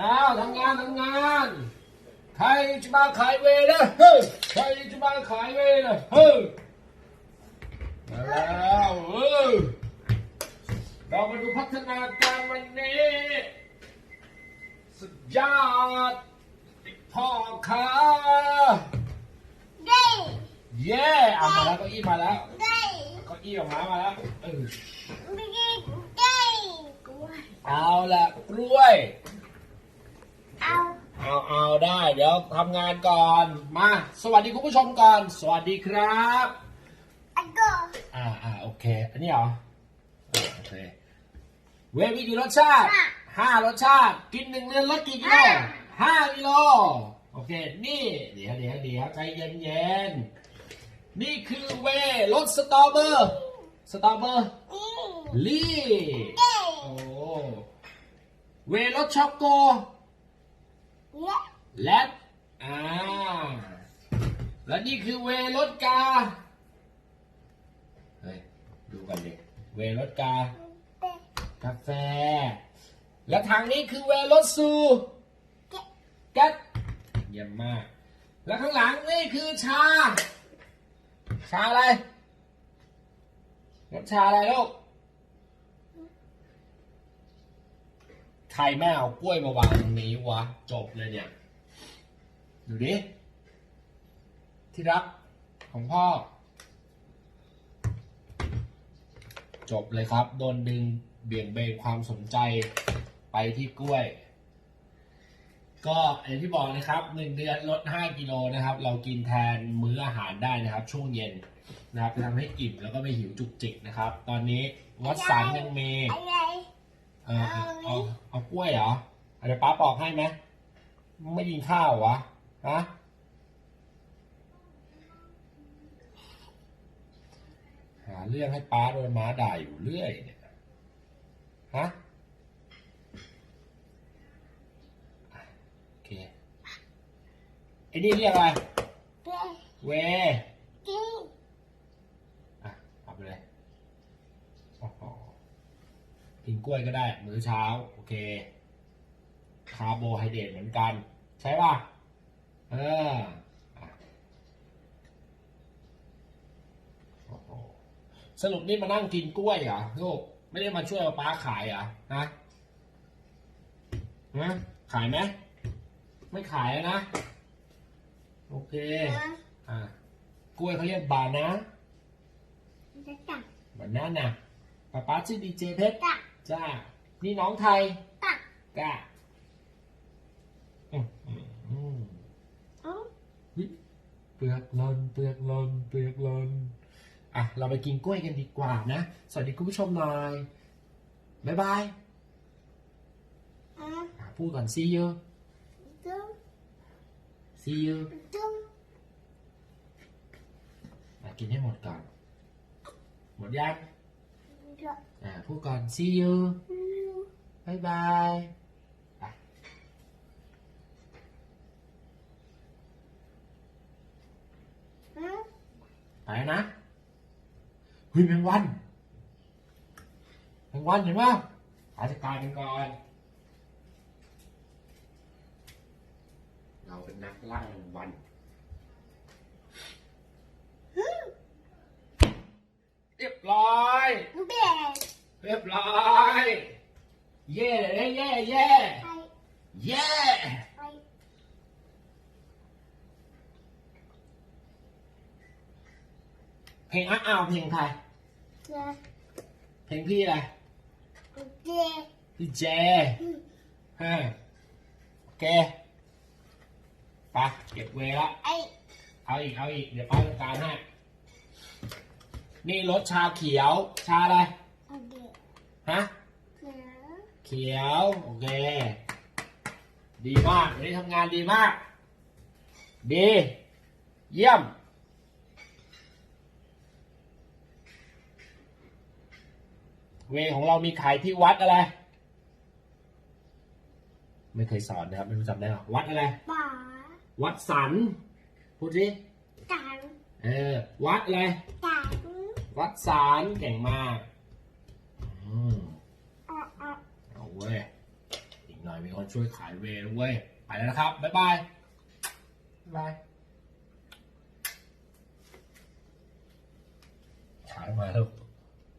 อ้าวทำงานทำงาน ใครจะมาขายเวรนะเฮ้ยใครจะมาขายเวรนะเฮ้ยมาแล้วเออเรามาดูพัฒนาการวันนี้ สุดยอดพ่อค้าได้เย่เอามาแล้วเก้าอี้มาแล้วได้เก้าอี้ออกมามาแล้วเออไม่ได้ได้กล้วยเอาละกล้วยเอา เอาเอาได้ เดี๋ยวทำงานก่อน มา สวัสดีคุณผู้ชมก่อน สวัสดีครับ อันก็อ่าอ่าโอเค อันนี้เหรออ่าโอเค เวฟมีกี่รสชาติห้ารสชาติ กินหนึ่งเดือนลดกี่กิโลห้ากิโล โอเค นี่ เดี๋ยวเดี๋ยวเดี๋ยวใจเย็นเย็นๆนี่คือเวรสสตรอเบอร์สตรอเบอร์นี่ลี่ได้โอ้ เวรสช็อกโกเนี่ย และอ่าและนี่คือเวรสกา เฮ้ย ดูกันเดิเวรสกา กาแฟ และทางนี้คือเวรสซูกัดเยี่ยมมาก และข้างหลังนี่คือชา ชาอะไรรสชาอะไรลูก ใค รแม่เอากล้วยมาวางตรงนี้วะ จบเลยเนี่ย ดูดิ ที่รักของพ่อ จบเลยครับ โดนดึงเบี่ยงเบนความสนใจไปที่กล้วย ก็อย่างที่บอกนะครับหนึ่งเดือนลด 5 กิโลนะครับ เรากินแทนมื้ออาหารได้นะครับ ช่วงเย็นนะครับจะทำให้อิ่มแล้วก็ไม่หิวจุกจิกนะครับ ตอนนี้วัดสันยังมี เออเอาเอาเอากล้วยเหรอเอาเดี๋ยวป้าปอกให้ไหมมึงไม่กินข้าวเหรอวะฮะหาเรื่องให้ป้าโดนม้าด่าอยู่เรื่อยเนี่ยฮะโอเคไอ้นี่เรียกอะไรได้เวกินอะเอาไปเลยโอ้โห กินกล้วยก็ได้มื้อเช้า โอเค คาร์โบไฮเดรตเหมือนกัน ใช่ป่ะเอออะโอ้โหสรุปนี่มานั่งกินกล้วยเหรอลูกไม่ได้มาช่วยป้าขายเหรอฮะฮะขายไหมไม่ขายแล้วนะ โอเคนะอะกล้วยเขาเรียกบานะจะตักบานาน่ะป้าป้าชื่อดีเจเพชรตัก จ้า นี่น้องไทยตักก้าอืมอืมอืมอือเปลือกลนเปลือกลนเปลือกลนอะ เราไปกินกล้วยกันดีกว่านะ สวัสดีคุณผู้ชมหน่อย บ๊ายบายอืออะพูดก่อน see you ดู see you ดูอะกินให้หมดก่อน หมดยังดู อะพูดก่อน see you ดูบ๊ายบายอะอือไปแล้วนะเฮ้ยแมงวันแมงวันเห็นป่ะหาจัดการกันก่อน เราเป็นนักล่าแมงวันเรียบร้อย เด็กเรียบร้อย เย่เลยเย่เย่ไปเย่ไปเพลงอ้าวเพลงใครนะเพลงพี่อะไรเด็กพี่เจฮะโอเคไปเก็บเวละไอ้เอาอีกเอาอีกเดี๋ยวป้าจัดการให้ นี่รสชาเขียว ชาอะไรเด็กฮะเสือเขียว โอเค ดีมากวันนี้ทำงานดีมาก ดี เยี่ยม เวของเรามีขายที่วัดอะไร ไม่เคยสอนนะครับ ไม่รู้จำได้หรอ วัดอะไรป๋าวัดสัน พูดสิตังเออ วัดอะไรตัง วัดสารเก่งมากอืมอะอะเอาเว้ย อีกหน่อยมีคนช่วยขายเวย์ด้วยไปแล้วนะครับ บ๊ายบายบ๊ายบายฉายมาเถอะ